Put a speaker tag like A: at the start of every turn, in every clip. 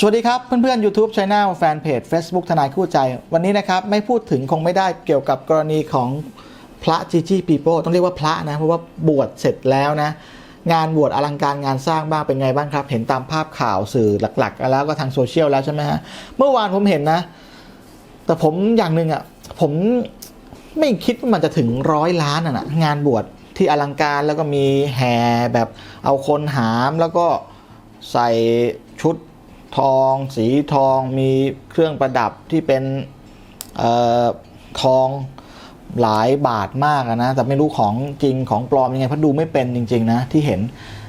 A: สวัสดีครับ เพื่อนๆ YouTube Channel แฟนเพจ Facebook ทนายคู่ใจ วันนี้นะครับ ไม่พูดถึงคงไม่ได้เกี่ยวกับกรณีของพระจีจีปีโป้ต้องเรียกว่าพระนะ เพราะว่าบวชเสร็จแล้วนะ งานบวชอลังการงานสร้างบ้างเป็นไงบ้างครับ เห็นตามภาพข่าวสื่อหลักๆ แล้วก็ทางโซเชียลแล้วใช่ไหมฮะ เมื่อวานผมเห็นนะ แต่ผมอย่างหนึ่งอะผมไม่คิดว่ามันจะถึงร้อยล้านอะนะงานบวชที่อลังการแล้วก็มีแห่แบบเอาคนหามแล้วก็ใส่ชุด ทอง สีทองมีเครื่องประดับที่เป็นออทองหลายบาทมากนะแต่ไม่รู้ของจริงของปลอมยังไงเพราะดูไม่เป็นจริง ๆ นะที่เห็น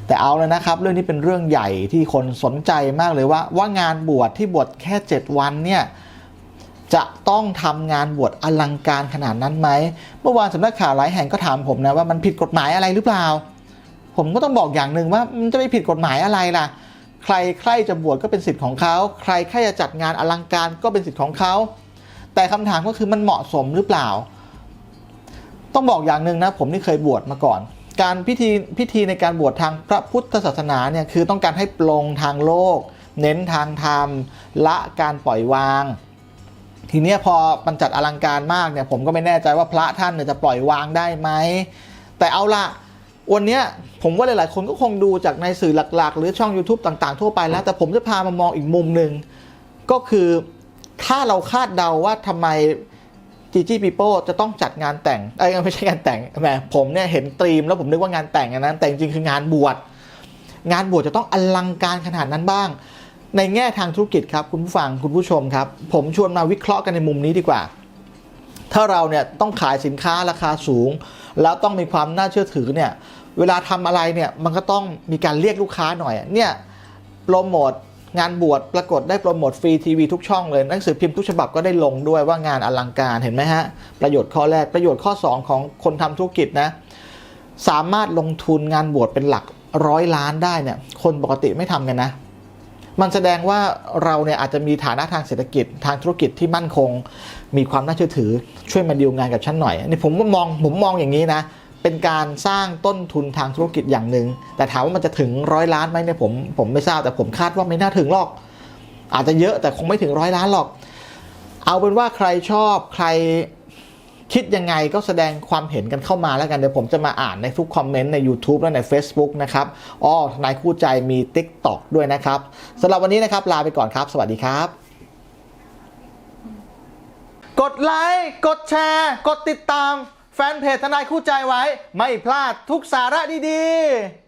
A: แต่เอาเลยนะครับ เรื่องนี้เป็นเรื่องใหญ่ที่คนสนใจมากเลยว่า ว่างานบวชที่บวชแค่ 7 วันเนี่ยจะต้องทำงานบวชอลังการขนาดนั้นไหมเมื่อวานสำนักข่าวหลายแห่งก็ถามผมนะว่ามันผิดกฎหมายอะไรหรือเปล่า ผมก็ต้องบอกอย่างหนึ่งว่ามันจะไปผิดกฎหมายอะไรล่ะ รใครจะบวชก็เป็นสิทธิ์ของเขา ใครใครจะจัดงานอลังการก็เป็นสิทธิ์ของเขา แต่คำถามก็คือมันเหมาะสมหรือเปล่า ต้องบอกอย่างหนึ่งนะ ผมนี่เคยบวชมาก่อน การพิธีพิธีในการบวชทางพระพุทธศาสนาเนี่ยคือต้องการให้ปลงทางโลก เน้นทางธรรม ละการปล่อยวาง ทีนี้พอมันจัดอลังการมากเนี่ยผมก็ไม่แน่ใจว่าพระท่านจะปล่อยวางได้ไหมแต่เอาละ วันเนี้ยผมว่าหลาย ๆ คนก็คงดูจากในสื่อหลัก ๆ หรือช่อง YouTube ต่าง ๆ ทั่วไปแล้ว แต่ผมจะพามามองอีกมุมหนึ่ง ก็คือถ้าเราคาดเดาว่าทำไมจีจี้ปีโป้จะต้องจัดงานแต่งเอ้ยไม่ใช่งานแต่งแหมผมเนี่ยเห็นตรีมแล้วผมนึกว่างานแต่งอันนั้นแต่จริงๆคืองานบวชงานบวชจะต้องอลังการขนาดนั้นบ้าง ในแง่ทางธุรกิจครับคุณผู้ฟังคุณผู้ชมครับ ผมชวนมาวิเคราะห์กันในมุมนี้ดีกว่า ถ้าเราเนี่ยต้องขายสินค้าราคาสูง แล้วต้องมีความน่าเชื่อถือเนี่ยเวลาทำอะไรเนี่ยมันก็ต้องมีการเรียกลูกค้าหน่อยเนี่ยโปรโมทงานบวชปรากฏได้โปรโมทฟรีทีวีทุกช่องเลยหนังสือพิมพ์ทุกฉบับก็ได้ลงด้วยว่างานอลังการเห็นไหมฮะ ประโยชน์ข้อแรกประโยชน์ข้อ 2 ของคนทำธุรกิจนะ สามารถลงทุนงานบวชเป็นหลักร้อยล้านได้เนี่ยคนปกติไม่ทำกันนะ มันแสดงว่าเราเนี่ยอาจจะมีฐานะทางเศรษฐกิจทางธุรกิจที่มั่นคง มีความน่าเชื่อถือช่วยมาดีลงานกับฉันหน่อยนนี่ผมมองผมมองอย่างนี้นะเป็นการสร้างต้นทุนทางธุรกิจอย่างหนึ่ง แต่ถามว่ามันจะถึงร้อยล้านไหมเนี่ยผมผมไม่ทราบแต่ผมคาดว่าไม่น่าถึงหรอก อาจจะเยอะแต่คงไม่ถึงร้อยล้านหรอก เอาเป็นว่าใครชอบใคร คิดยังไงก็แสดงความเห็นกันเข้ามาแล้วกัน เดี๋ยวผมจะมาอ่านในทุกคอมเมนต์ใน YouTube และใน Facebook นะครับอ๋อนายคู่ใจมี TikTok ด้วยนะครับสำหรับวันนี้นะครับลาไปก่อนครับ สวัสดีครับ กดไลค์กดแชร์ กดติดตาม แฟนเพจทนายคู่ใจไว้ ไม่พลาดทุกสาระดีๆ